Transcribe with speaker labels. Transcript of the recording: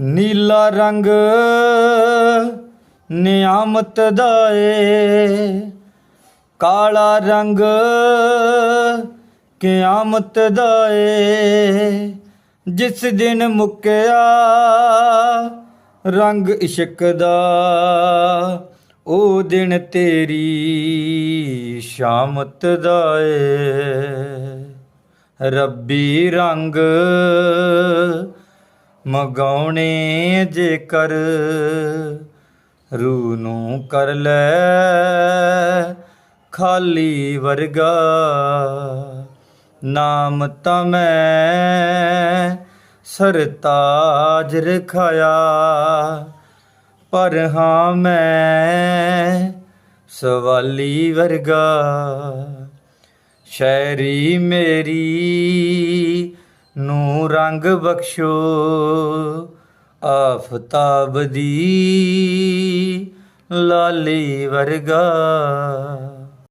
Speaker 1: ਨੀਲਾ ਰੰਗ ਨਿਆਮਤ ਦਾ ਏ ਕਾਲਾ ਰੰਗ ਕਿਆਮਤ ਦਾ ਏ ਜਿਸ ਦਿਨ ਮੁੱਕਿਆ ਰੰਗ ਇਸ਼ਕ ਦਾ ਉਹ ਦਿਨ ਤੇਰੀ ਸ਼ਾਮਤ ਦਾ ਏ ਰੱਬੀ ਰੰਗ ਮਗਾਉਣੇ ਜੇਕਰ ਰੂ ਨੂੰ ਕਰ ਲੈ ਖਾਲੀ ਵਰਗਾ ਨਾਮ ਤਾਂ ਮੈਂ ਸਰਤਾਜ ਰਖਾਇਆ, ਪਰ ਹਾਂ ਮੈਂ ਸਵਾਲੀ ਵਰਗਾ। ਸ਼ਾਇਰੀ ਮੇਰੀ ਨੂੰ ਰੰਗ ਬਖਸ਼ੋ ਆਫਤਾਬ ਦੀ ਲਾਲੀ ਵਰਗਾ।